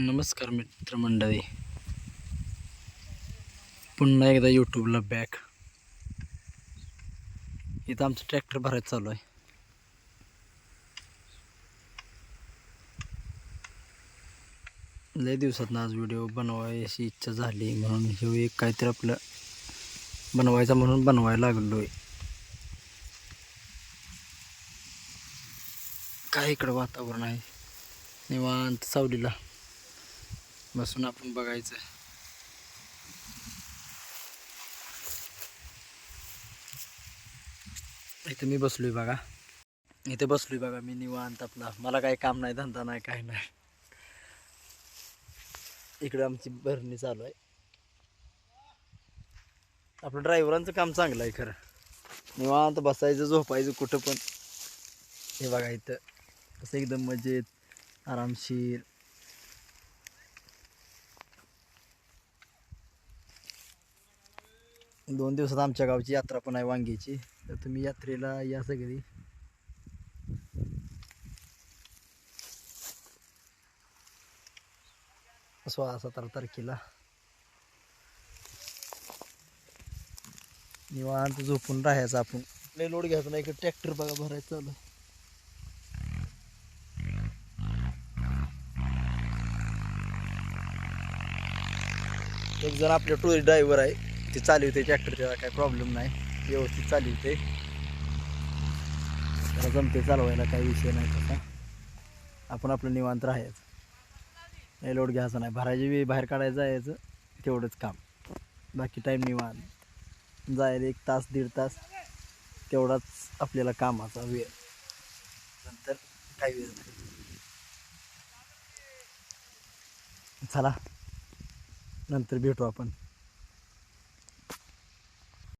नमस्कार मित्रमंडळी. पुन्हा एकदा यूट्यूबला बॅक इथं आमचं ट्रॅक्टर भरायचं चालू आहे. लय दिवसात आज व्हिडिओ बनवायची इच्छा झाली म्हणून हे एक काहीतरी आपलं बनवायचा म्हणून बनवायला लागलो आहे काय इकडं वातावरण आहे? निवांत सावलीला. बसून आपण बघायचं. इथं मी बसलोय बघा. इथे बसलोय बघा मी निवांत आपला. मला काही काम नाही धंदा नाही काही नाही. इकडे आमची भरणी चालू आहे. आपलं ड्रायव्हरांचं काम चांगलं आहे खरं. निवांत बसायचं झोपायचं कुठं पण. हे बघा इथं. असं एकदम मजेत आरामशीर. दोन दिवसात आमच्या गावची यात्रा पण आहे वांग्याची. तर तुम्ही यात्रेला या सगळी. सोळा सतरा तारखेला. निवांत झोपून राहायचं आपण. लय लोड घ्यायचं नाही ट्रॅक्टर बघा भरायचं चालू एक जण आपले टुरिस्ट ड्रायव्हर आहे. ते चालवते ट्रॅक्टर त्याला काही प्रॉब्लेम नाही. व्यवस्थित चालवते त्याला जमते चालवायला काही विषय नाही तसा. आपण आपलं निवांत राहायचं. नाही लोड घ्यायचं नाही. भरायची वेळ बाहेर काढायचं जायचं तेवढंच काम. बाकी टाईम निवांत. जायला एक तास दीड तास तेवढाच आपल्याला कामाचा वेळ. नंतर काही वेळ नाही. चला. नंतर भेटू आपण.